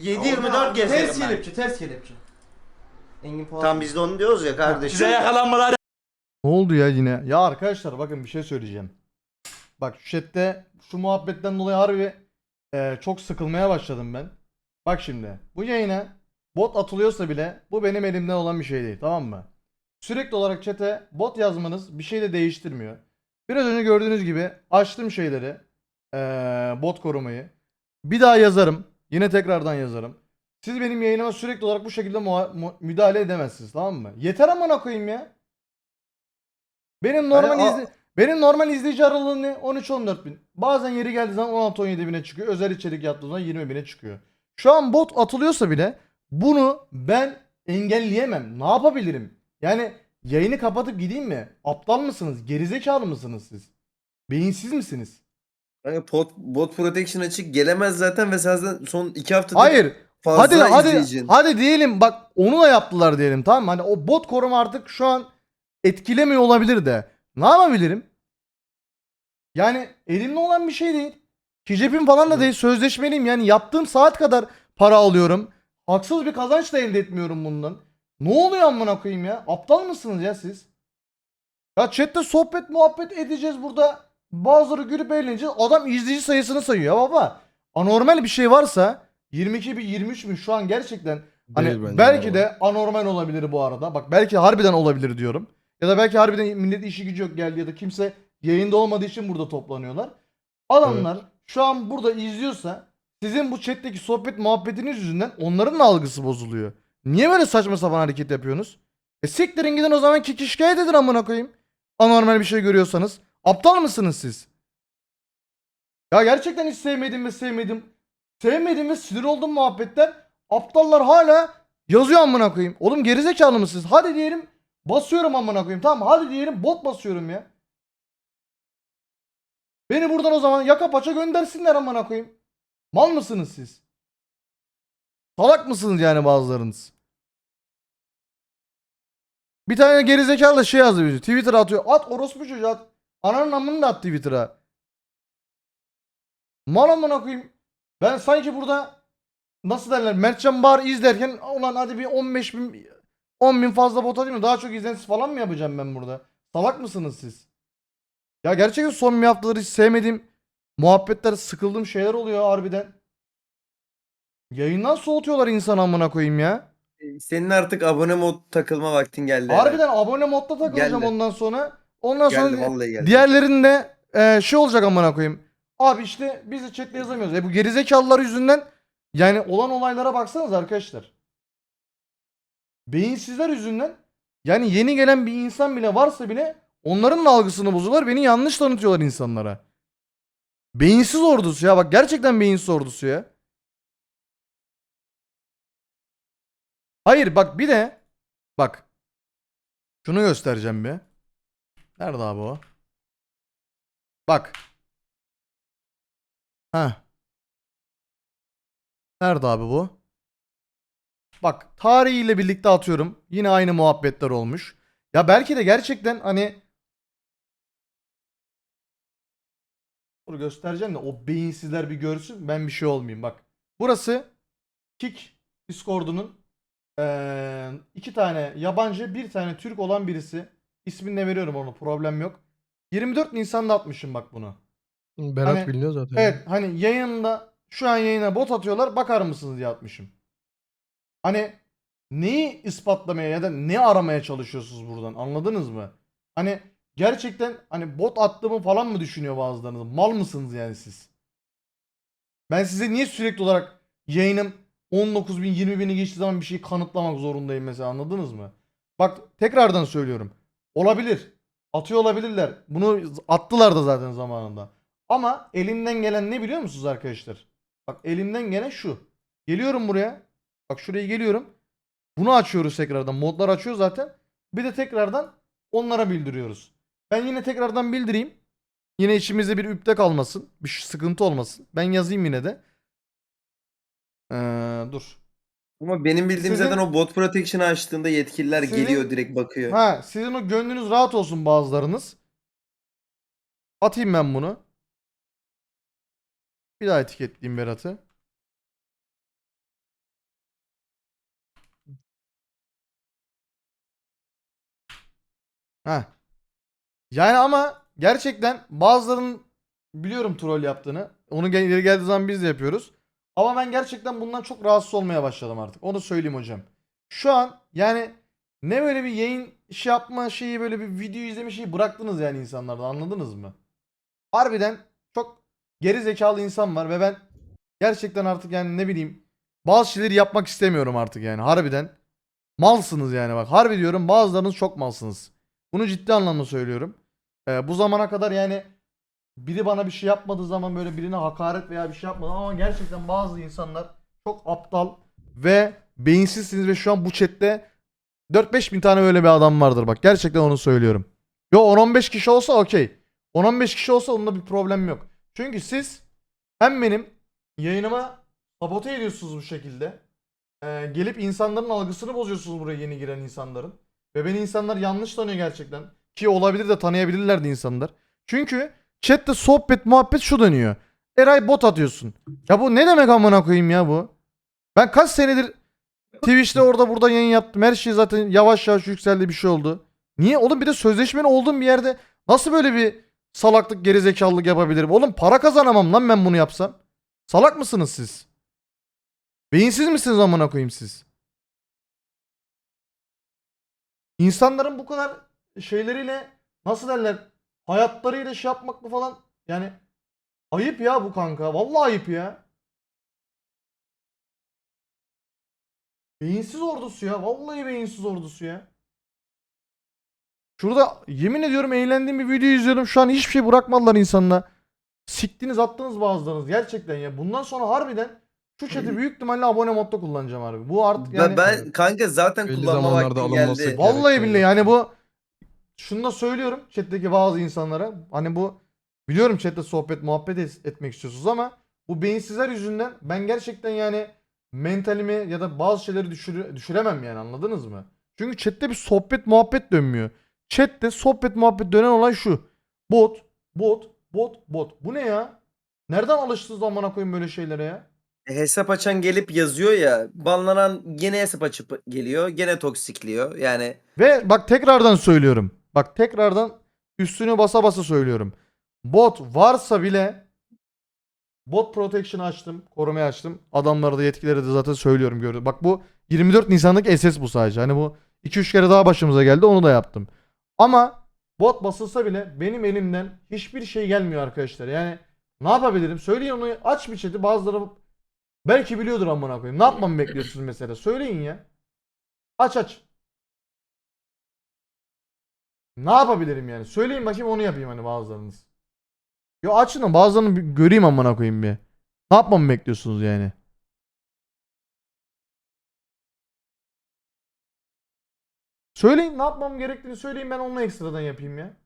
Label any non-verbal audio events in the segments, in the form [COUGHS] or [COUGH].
7-24 gezerim Ters ben. kelepçe, ters kelepçe. Engin Polat. Tam biz de onu diyoruz ya kardeşim. Size yakalanmalar Ne oldu ya yine? Ya arkadaşlar bakın bir şey söyleyeceğim. Bak şu chatte şu muhabbetten dolayı harbi e, çok sıkılmaya başladım ben. Bak şimdi bu yayına bot atılıyorsa bile bu benim elimden olan bir şey değil tamam mı? Sürekli olarak chat'e bot yazmanız bir şey de değiştirmiyor. Biraz önce gördüğünüz gibi açtım şeyleri e, bot korumayı. Bir daha yazarım. Yine tekrardan yazarım. Siz benim yayınıma sürekli olarak bu şekilde müdahale edemezsiniz tamam mı? Yeter amına koyayım ya. Benim normal a- izle benim normal izleyici aralığım ne? 13-14 bin. Bazen yeri geldiği zaman 16-17 bine çıkıyor. Özel içerik yaptığı zaman 20 bine çıkıyor. Şu an bot atılıyorsa bile bunu ben engelleyemem. Ne yapabilirim? Yani yayını kapatıp gideyim mi? Aptal mısınız? Gerizekalı mısınız siz? Beyinsiz misiniz? Kanka pot, bot protection açık gelemez zaten ve zaten son iki haftadır Hayır. fazla Hadi hadi izleyicin. hadi diyelim bak onu da yaptılar diyelim tamam mı? Hani o bot koruma artık şu an etkilemiyor olabilir de. Ne yapabilirim? Yani elimde olan bir şey değil. Kicepim falan da değil. Sözleşmeliyim. Yani yaptığım saat kadar para alıyorum. Haksız bir kazanç da elde etmiyorum bundan. Ne oluyor amına koyayım ya? Aptal mısınız ya siz? Ya chatte sohbet muhabbet edeceğiz burada. Bazıları gülüp eğleneceğiz. Adam izleyici sayısını sayıyor ya baba. Anormal bir şey varsa 22 bin 23 bin şu an gerçekten hani Değil bence belki ama. de anormal olabilir bu arada. Bak belki harbiden olabilir diyorum. Ya da belki harbiden millet işi gücü yok geldi ya da kimse yayında olmadığı için burada toplanıyorlar. Adamlar şu an burada izliyorsa sizin bu chatteki sohbet muhabbetiniz yüzünden onların da algısı bozuluyor. Niye böyle saçma sapan hareket yapıyorsunuz? E siktirin gidin o zaman ki şikayet edin amına koyayım. Anormal bir şey görüyorsanız. Aptal mısınız siz? Ya gerçekten hiç sevmedim ve sevmedim. Sevmedim ve sinir oldum muhabbetler. Aptallar hala yazıyor amına koyayım. Oğlum gerizekalı mısınız? Hadi diyelim basıyorum amına koyayım. Tamam hadi diyelim bot basıyorum ya. Beni buradan o zaman yaka paça göndersinler amına koyayım. Mal mısınız siz? Salak mısınız yani bazılarınız? Bir tane gerizekalı şey yazdı bizi. Twitter'a atıyor. At orospu çocuğu at. Ananın amını da at Twitter'a. Mal amına koyayım. Ben sanki burada nasıl derler Mertcan Bar izlerken ulan hadi bir 15 bin 10 bin fazla bot atayım? Daha çok izlensiz falan mı yapacağım ben burada? Salak mısınız siz? Ya gerçekten son bir haftaları hiç sevmediğim muhabbetler sıkıldığım şeyler oluyor harbiden. Yayından soğutuyorlar insan amına koyayım ya. Senin artık abone mod takılma vaktin geldi. Harbiden abone modda takılacağım Geldi. ondan sonra. Ondan sonra Geldi vallahi geldi. diğerlerinde e, şey olacak amına koyayım. Abi işte biz de chatte yazamıyoruz. E bu gerizekalılar yüzünden yani olan olaylara baksanız arkadaşlar. Beyinsizler yüzünden yani yeni gelen bir insan bile varsa bile onların da algısını bozuyorlar. Beni yanlış tanıtıyorlar insanlara. Beyinsiz ordusu ya bak gerçekten beyinsiz ordusu ya. Hayır bak bir de bak şunu göstereceğim bir. Nerede abi o? Bak. Ha. Nerede abi bu? Bak tarihiyle birlikte atıyorum. Yine aynı muhabbetler olmuş. Ya belki de gerçekten hani Dur göstereceğim de o beyinsizler bir görsün ben bir şey olmayayım bak. Burası Kick Discord'unun eee, iki tane yabancı bir tane Türk olan birisi. İsmini de veriyorum onu problem yok. 24 Nisan'da atmışım bak bunu. Berat Hani- biliniyor zaten. Evet hani yayında şu an yayına bot atıyorlar bakar mısınız diye atmışım. Hani neyi ispatlamaya ya da ne aramaya çalışıyorsunuz buradan anladınız mı? Hani gerçekten hani bot attığımı falan mı düşünüyor bazılarınız? Mal mısınız yani siz? Ben size niye sürekli olarak yayınım 19 bin 20 bini geçtiği zaman bir şeyi kanıtlamak zorundayım mesela anladınız mı? Bak tekrardan söylüyorum. Olabilir. Atıyor olabilirler. Bunu attılar da zaten zamanında. Ama elimden gelen ne biliyor musunuz arkadaşlar? Bak elimden gelen şu. Geliyorum buraya. Bak şuraya geliyorum. Bunu açıyoruz tekrardan. Modlar açıyor zaten. Bir de tekrardan onlara bildiriyoruz. Ben yine tekrardan bildireyim. Yine içimizde bir üpte kalmasın. Bir sıkıntı olmasın. Ben yazayım yine de. Ee, dur. Ama benim bildiğim Sizin- zaten o bot protection'ı açtığında yetkililer Sizin- geliyor direkt bakıyor. Ha, sizin o gönlünüz rahat olsun bazılarınız. Atayım ben bunu. Bir daha etiketleyeyim Berat'ı. Ha. Yani ama gerçekten bazılarının biliyorum troll yaptığını. Onu gel- yeri geldiği zaman biz de yapıyoruz. Ama ben gerçekten bundan çok rahatsız olmaya başladım artık. Onu söyleyeyim hocam. Şu an yani ne böyle bir yayın şey yapma şeyi böyle bir video izleme şeyi bıraktınız yani insanlardan anladınız mı? Harbiden çok geri zekalı insan var ve ben gerçekten artık yani ne bileyim bazı şeyleri yapmak istemiyorum artık yani harbiden. Malsınız yani bak harbi diyorum bazılarınız çok malsınız. Bunu ciddi anlamda söylüyorum. Ee, bu zamana kadar yani biri bana bir şey yapmadığı zaman böyle birine hakaret veya bir şey yapmadı ama gerçekten bazı insanlar çok aptal ve beyinsizsiniz ve şu an bu chatte 4-5 bin tane öyle bir adam vardır bak gerçekten onu söylüyorum. Yo 10-15 kişi olsa okey. 10-15 kişi olsa onda bir problem yok. Çünkü siz hem benim yayınıma sabote ediyorsunuz bu şekilde. Ee, gelip insanların algısını bozuyorsunuz buraya yeni giren insanların. Ve beni insanlar yanlış tanıyor gerçekten. Ki olabilir de tanıyabilirler de insanlar. Çünkü chatte sohbet muhabbet şu dönüyor. Eray bot atıyorsun. Ya bu ne demek amına koyayım ya bu? Ben kaç senedir Twitch'te orada burada yayın yaptım. Her şey zaten yavaş yavaş yükseldi bir şey oldu. Niye? Oğlum bir de sözleşmeli olduğum bir yerde nasıl böyle bir salaklık gerizekalılık yapabilirim? Oğlum para kazanamam lan ben bunu yapsam. Salak mısınız siz? Beyinsiz misiniz amına koyayım siz? İnsanların bu kadar şeyleriyle nasıl derler hayatlarıyla şey yapmak mı falan yani ayıp ya bu kanka. Vallahi ayıp ya. Beyinsiz ordusu ya. Vallahi beyinsiz ordusu ya. Şurada yemin ediyorum eğlendiğim bir video izliyorum. Şu an hiçbir şey bırakmadılar insanla. Siktiniz attınız bazılarınız gerçekten ya. Bundan sonra harbiden şu chat'i büyük ihtimalle abone modda kullanacağım harbi. Bu artık yani. Ben, ben kanka zaten Belli kullanma zamanlarda vakti alınması geldi. gerek. Vallahi billahi yani bu şunu da söylüyorum chat'teki bazı insanlara. Hani bu biliyorum chat'te sohbet muhabbet et- etmek istiyorsunuz ama bu beyinsizler yüzünden ben gerçekten yani mentalimi ya da bazı şeyleri düşür- düşüremem yani anladınız mı? Çünkü chat'te bir sohbet muhabbet dönmüyor. Chat'te sohbet muhabbet dönen olay şu. Bot, bot, bot, bot. Bu ne ya? Nereden alıştınız amına koyayım böyle şeylere ya? E, Hesap açan gelip yazıyor ya. Banlanan gene hesap açıp geliyor. Gene toksikliyor. Yani Ve bak tekrardan söylüyorum. Bak tekrardan üstünü basa basa söylüyorum. Bot varsa bile bot protection açtım. Korumayı açtım. Adamlara da yetkileri de zaten söylüyorum gördüm. Bak bu 24 Nisan'daki SS bu sadece. Hani bu 2-3 kere daha başımıza geldi onu da yaptım. Ama bot basılsa bile benim elimden hiçbir şey gelmiyor arkadaşlar. Yani ne yapabilirim? Söyleyin onu aç bir chat'i bazıları belki biliyordur amına koyayım. Ne yapmamı bekliyorsunuz mesela? Söyleyin ya. Aç aç. Ne yapabilirim yani? Söyleyin bakayım onu yapayım hani bazılarınız. Yo açın da bazılarını bir göreyim amına koyayım bir. Ne yapmamı bekliyorsunuz yani? Söyleyin ne yapmam gerektiğini söyleyin ben onunla ekstradan yapayım ya.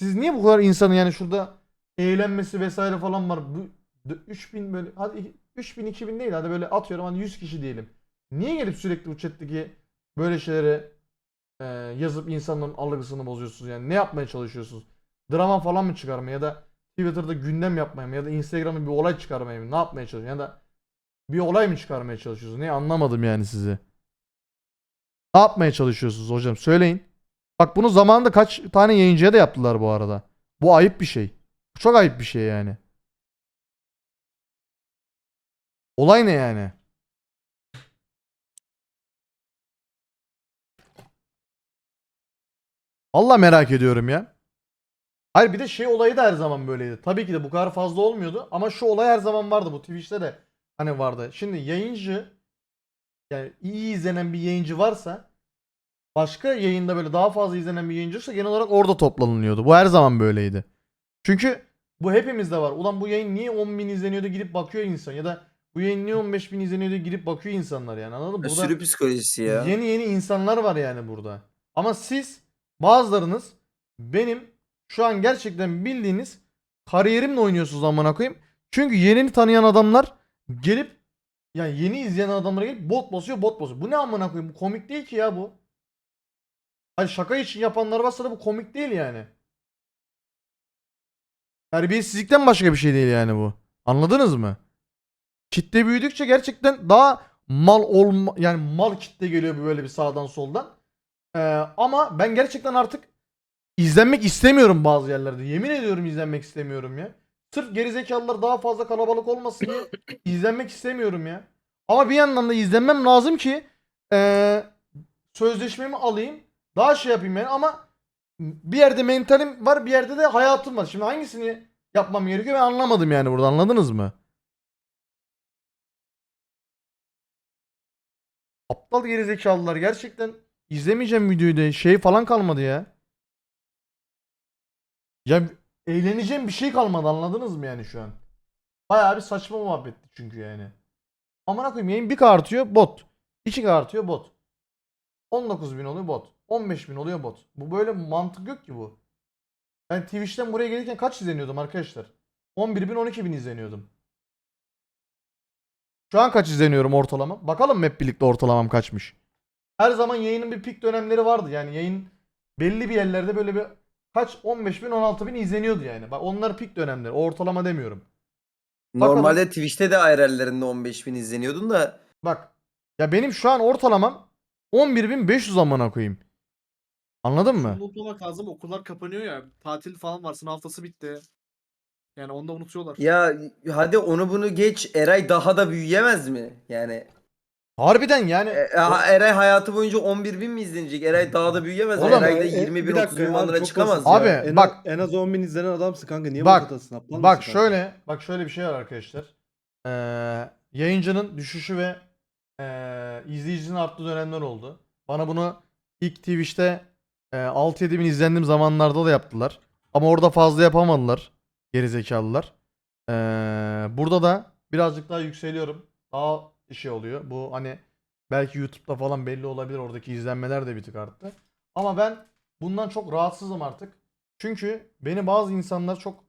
Siz niye bu kadar insanın yani şurada eğlenmesi vesaire falan var. Bu d- 3000 böyle hadi iki- 3000 2000 değil hadi böyle atıyorum hani 100 kişi diyelim. Niye gelip sürekli bu chat'teki böyle şeylere e, yazıp insanların algısını bozuyorsunuz yani ne yapmaya çalışıyorsunuz? Drama falan mı çıkarmaya ya da Twitter'da gündem yapmaya mı ya da Instagram'da bir olay çıkarmaya mı ne yapmaya çalışıyorsunuz ya da bir olay mı çıkarmaya çalışıyorsunuz? Ne anlamadım yani sizi. Ne yapmaya çalışıyorsunuz hocam söyleyin. Bak bunu zamanında kaç tane yayıncıya da yaptılar bu arada. Bu ayıp bir şey. Çok ayıp bir şey yani. Olay ne yani? Allah merak ediyorum ya. Hayır bir de şey olayı da her zaman böyleydi. Tabii ki de bu kadar fazla olmuyordu ama şu olay her zaman vardı bu Twitch'te de hani vardı. Şimdi yayıncı yani iyi izlenen bir yayıncı varsa başka yayında böyle daha fazla izlenen bir yayıncıysa genel olarak orada toplanılıyordu. Bu her zaman böyleydi. Çünkü bu hepimizde var. Ulan bu yayın niye 10 bin izleniyordu gidip bakıyor insan ya da bu yayın niye 15 bin izleniyordu gidip bakıyor insanlar yani anladın mı? Burada sürü psikolojisi ya. yeni yeni insanlar var yani burada. Ama siz bazılarınız benim şu an gerçekten bildiğiniz kariyerimle oynuyorsunuz amına koyayım. Çünkü yeni tanıyan adamlar gelip yani yeni izleyen adamlara gelip bot basıyor bot basıyor. Bu ne amına koyayım? Bu komik değil ki ya bu. Hani şaka için yapanlar varsa da bu komik değil yani. Terbiyesizlikten başka bir şey değil yani bu. Anladınız mı? Kitle büyüdükçe gerçekten daha mal olma yani mal kitle geliyor böyle bir sağdan soldan. Ee, ama ben gerçekten artık izlenmek istemiyorum bazı yerlerde. Yemin ediyorum izlenmek istemiyorum ya. Sırf gerizekalılar daha fazla kalabalık olmasın diye [COUGHS] izlenmek istemiyorum ya. Ama bir yandan da izlenmem lazım ki ee, sözleşmemi alayım. Daha şey yapayım yani ama bir yerde mentalim var bir yerde de hayatım var. Şimdi hangisini yapmam gerekiyor ben anlamadım yani burada anladınız mı? Aptal gerizekalılar gerçekten izlemeyeceğim videoyu da şey falan kalmadı ya. Ya eğleneceğim bir şey kalmadı anladınız mı yani şu an? Bayağı bir saçma muhabbetti çünkü yani. Amına koyayım yayın 1K artıyor bot. 2K artıyor bot. 19.000 oluyor bot. 15.000 oluyor bot. Bu böyle mantık yok ki bu. Ben Twitch'ten buraya gelirken kaç izleniyordum arkadaşlar? 11.000 12.000 izleniyordum. Şu an kaç izleniyorum ortalama? Bakalım hep birlikte ortalamam kaçmış. Her zaman yayının bir pik dönemleri vardı. Yani yayın belli bir yerlerde böyle bir kaç 15 bin 16 bin izleniyordu yani. Bak onlar pik dönemleri. Ortalama demiyorum. Bakalım. Normalde Twitch'te de IRL'lerinde 15.000 izleniyordun da Bak. Ya benim şu an ortalamam 11.500 amına koyayım. Anladın mı? Unutmamak lazım. Okullar kapanıyor ya. Tatil falan var. Sınav haftası bitti. Yani onu da unutuyorlar. ya hadi onu bunu geç Eray daha da büyüyemez mi? Yani Harbiden yani. e, ha- Eray hayatı boyunca 11.000 mi izlenecek? Eray daha da büyüyemez. Oğlum, Eray da E, e, 20 bin bir 30 dakika bin ya, bandına çok çıkamaz. basit ya. Abi. En bak. En az 10 bin izlenen adamsın kanka. Niye Bak, bak, atasın? Aptal Bak mısın kanka? şöyle, bak şöyle bir şey var arkadaşlar. Ee, yayıncının düşüşü ve ee, izleyicinin arttığı dönemler oldu. Bana bunu ilk Twitch'te ee, 6-7 bin izlendiğim zamanlarda da yaptılar. Ama orada fazla yapamadılar gerizekalılar. Ee, burada da birazcık daha yükseliyorum. Daha şey oluyor. Bu hani belki YouTube'da falan belli olabilir. Oradaki izlenmeler de bir tık arttı. Ama ben bundan çok rahatsızım artık. Çünkü beni bazı insanlar çok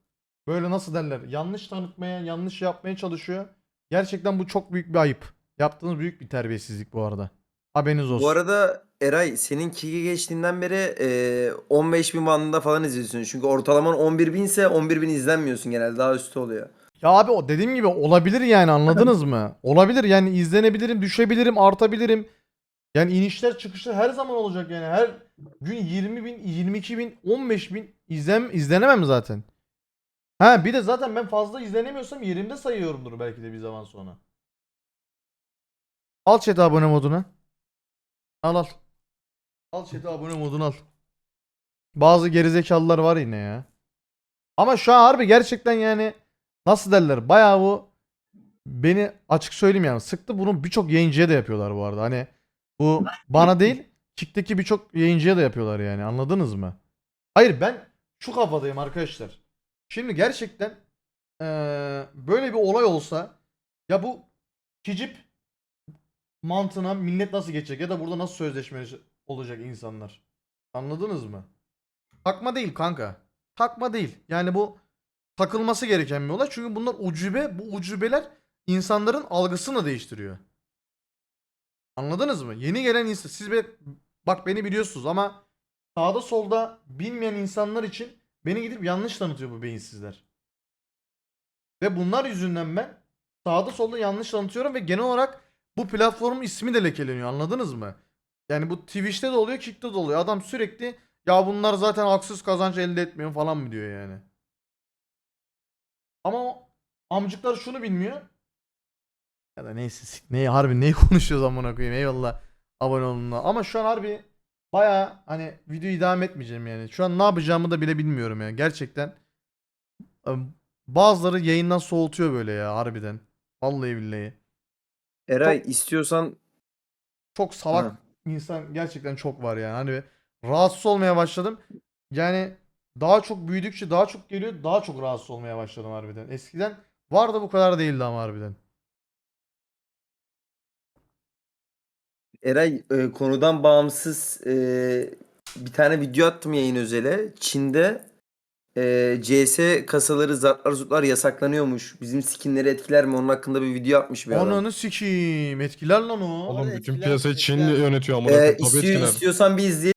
böyle nasıl derler yanlış tanıtmaya, yanlış yapmaya çalışıyor. Gerçekten bu çok büyük bir ayıp. Yaptığınız büyük bir terbiyesizlik bu arada. Haberiniz olsun. Bu arada Eray senin Kiki geçtiğinden beri e, 15 bin bandında falan izliyorsun. Çünkü ortalaman 11 bin ise 11 bin izlenmiyorsun genelde daha üstü oluyor. Ya abi o dediğim gibi olabilir yani anladınız mı? Olabilir yani izlenebilirim, düşebilirim, artabilirim. Yani inişler çıkışlar her zaman olacak yani. Her gün 20 bin, 22 bin, 15 bin izlen, izlenemem zaten. Ha bir de zaten ben fazla izlenemiyorsam yerimde sayıyorumdur belki de bir zaman sonra. Al chat'e abone moduna. Al al. Al chat'e abone modunu al. Bazı gerizekalılar var yine ya. Ama şu an harbi gerçekten yani nasıl derler bayağı bu beni açık söyleyeyim yani sıktı bunu birçok yayıncıya da yapıyorlar bu arada. Hani bu bana değil Kick'teki birçok yayıncıya da yapıyorlar yani anladınız mı? Hayır ben şu kafadayım arkadaşlar. Şimdi gerçekten eee, böyle bir olay olsa ya bu kicip mantığına millet nasıl geçecek ya da burada nasıl sözleşme olacak insanlar? Anladınız mı? Takma değil kanka. Takma değil. Yani bu takılması gereken bir olay. Çünkü bunlar ucube. Bu ucubeler insanların algısını değiştiriyor. Anladınız mı? Yeni gelen insan siz be, bak beni biliyorsunuz ama sağda solda bilmeyen insanlar için beni gidip yanlış tanıtıyor bu beyinsizler. Ve bunlar yüzünden ben sağda solda yanlış tanıtıyorum ve genel olarak bu platformun ismi de lekeleniyor. Anladınız mı? Yani bu Twitch'te de oluyor, Kick'te de oluyor. Adam sürekli ya bunlar zaten haksız kazanç elde etmiyor falan mı diyor yani. Ama amcıklar şunu bilmiyor. Ya da neyse sik- neyi harbi neyi [LAUGHS] konuşuyoruz amına koyayım eyvallah abone olun. Ama şu an harbi baya hani videoyu devam etmeyeceğim yani. Şu an ne yapacağımı da bile bilmiyorum yani gerçekten. Bazıları yayından soğutuyor böyle ya harbiden. Vallahi billahi. Eray istiyorsan Çok salak Ha. insan gerçekten çok var yani. Hani rahatsız olmaya başladım. Yani daha çok büyüdükçe daha çok geliyor. Daha çok rahatsız olmaya başladım harbiden. Eskiden vardı bu kadar değildi ama harbiden. Eray e, konudan bağımsız e, bir tane video attım yayın özele. Çin'de e, CS kasaları zartlar zurtlar yasaklanıyormuş. Bizim skinleri etkiler mi? Onun hakkında bir video yapmış bir adam. Ananı sikeyim. Etkiler lan o. Oğlum bütün etkiler, piyasayı Çin etkiler. yönetiyor amına E, koyayım. Tabii istiyor, etkiler. istiyorsan bir izleyelim.